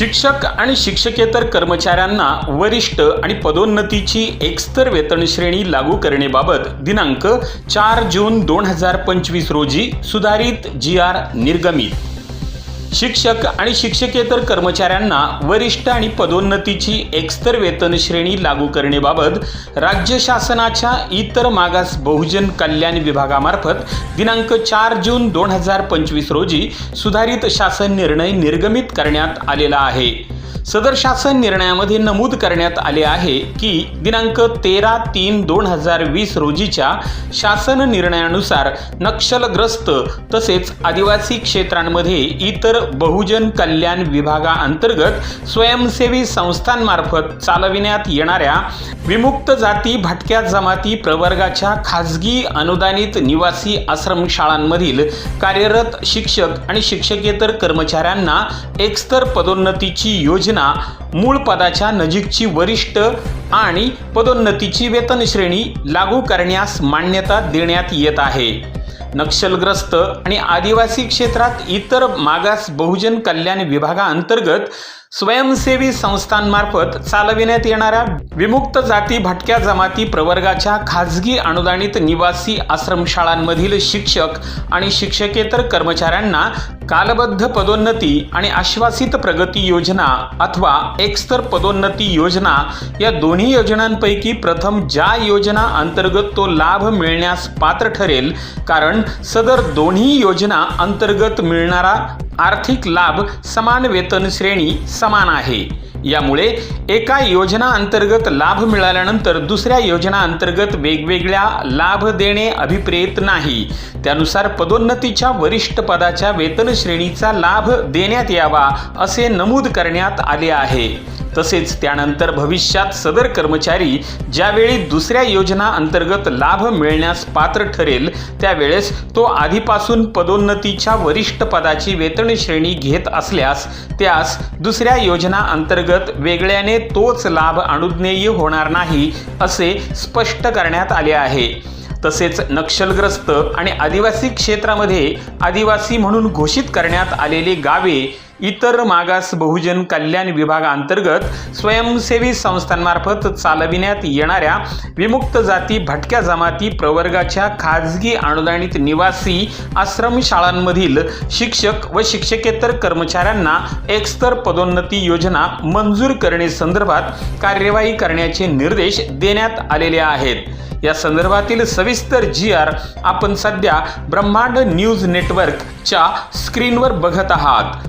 शिक्षक आणि शिक्षकेतर कर्मचाऱ्यांना वरिष्ठ आणि पदोन्नतीची एकस्तर वेतन श्रेणी लागू करणेबाबत दिनांक चार जून दोन हजार पंचवीस रोजी सुधारित जी आर निर्गमित. शिक्षक आणि शिक्षकेतर कर्मचाऱ्यांना वरिष्ठ आणि पदोन्नतीची एकस्तर वेतन श्रेणी लागू करण्याबाबत राज्य शासनाच्या इतर मागास बहुजन कल्याण विभागामार्फत दिनांक चार जून दोन हजार पंचवीस रोजी सुधारित शासन निर्णय निर्गमित करण्यात आलेला आहे. सदर शासन निर्णयामध्ये नमूद करण्यात आले आहे की दिनांक तेरा तीन दोन हजार वीस रोजीच्या शासन निर्णयानुसार नक्षलग्रस्त तसेच आदिवासी क्षेत्रांमध्ये इतर बहुजन कल्याण विभागाअंतर्गत स्वयंसेवी संस्थांमार्फत चालविण्यात येणाऱ्या विमुक्त जाती भटक्या जमाती प्रवर्गाच्या खाजगी अनुदानित निवासी आश्रमशाळांमधील कार्यरत शिक्षक आणि शिक्षकेतर कर्मचाऱ्यांना एकस्तर पदोन्नतीची योजना मूळ पदाच्या नजीकची वरिष्ठ आणि पदोन्नतीची वेतन श्रेणी लागू करण्यास मान्यता देण्यात येत आहे. नक्षलग्रस्त आणि आदिवासी क्षेत्रात इतर मागास बहुजन कल्याण विभागाअंतर्गत स्वयंसेवी संस्थांमार्फत चालविण्यात येणाऱ्या विमुक्त जाती भटक्या जमाती प्रवर्गाच्या खाजगी अनुदानित निवासी आश्रमशाळांमधील शिक्षक आणि शिक्षकेतर कर्मचाऱ्यांना कालबद्ध पदोन्नती आणि आश्वासित प्रगती योजना अथवा एकस्तर पदोन्नती योजना या दोन्ही योजनांपैकी प्रथम ज्या योजना अंतर्गत तो लाभ मिळण्यास पात्र ठरेल कारण सदर दोन्ही योजना अंतर्गत मिळणारा आर्थिक लाभ समान वेतन श्रेणी समान आहे. यामुळे एका योजना अंतर्गत लाभ मिळाल्यानंतर दुसऱ्या योजना अंतर्गत वेगवेगळ्या लाभ देणे अभिप्रेत नाही. त्यानुसार पदोन्नतीच्या वरिष्ठ पदाच्या वेतन श्रेणीचा लाभ देण्यात यावा असे नमूद करण्यात आले आहे. तसेच त्यानंतर भविष्यात सदर कर्मचारी ज्यावेळी दुसऱ्या योजना अंतर्गत लाभ मिळण्यास पात्र ठरेल त्यावेळेस तो आधीपासून पदोन्नतीच्या वरिष्ठ पदाची वेतन श्रेणी घेत असल्यास त्यास दुसऱ्या योजना अंतर्गत वेगळ्याने तोच लाभ अनुज्ञेय होणार नाही असे स्पष्ट करण्यात आले आहे. तसेच नक्षलग्रस्त आणि आदिवासी क्षेत्रामध्ये आदिवासी म्हणून घोषित करण्यात आलेली गावे इतर मागास बहुजन कल्याण विभागाअंतर्गत स्वयंसेवी संस्थांमार्फत चालविण्यात येणाऱ्या विमुक्त जाती भटक्या जमाती प्रवर्गाच्या खाजगी अनुदानित निवासी आश्रमशाळांमधील शिक्षक व शिक्षकेतर कर्मचाऱ्यांना एकस्तर पदोन्नती योजना मंजूर करणे संदर्भात कार्यवाही करण्याचे निर्देश देण्यात आलेले आहेत. या संदर्भातील सविस्तर जी आर आपण सध्या ब्रह्मांड न्यूज नेटवर्कच्या स्क्रीनवर बघत आहात.